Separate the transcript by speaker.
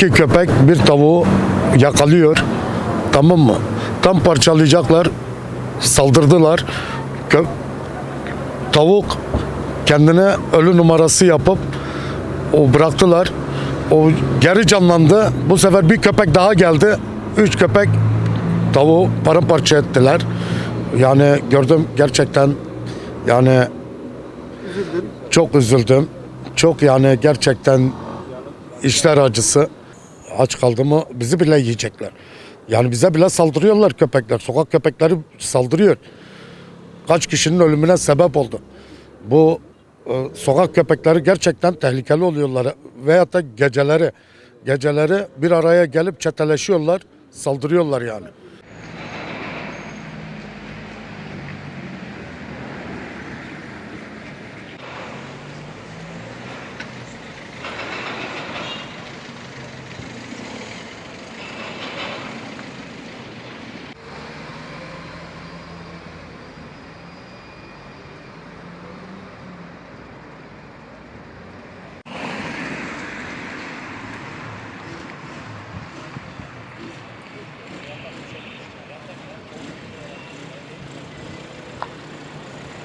Speaker 1: İki köpek bir tavuğu yakalıyor. Tamam mı? Tam parçalayacaklar. Saldırdılar. Kö- tavuk kendine ölü numarası yapıp o bıraktılar. O geri canlandı. Bu sefer bir köpek daha geldi. Üç köpek tavuğu paramparça ettiler. Yani gördüm gerçekten yani çok üzüldüm. Çok yani gerçekten işler acısı. Aç kaldı mı bizi bile yiyecekler. Yani bize bile saldırıyorlar köpekler. Sokak köpekleri saldırıyor. Kaç kişinin ölümüne sebep oldu. Bu e, sokak köpekleri gerçekten tehlikeli oluyorlar. Veyahut da geceleri geceleri bir araya gelip çeteleşiyorlar, saldırıyorlar yani.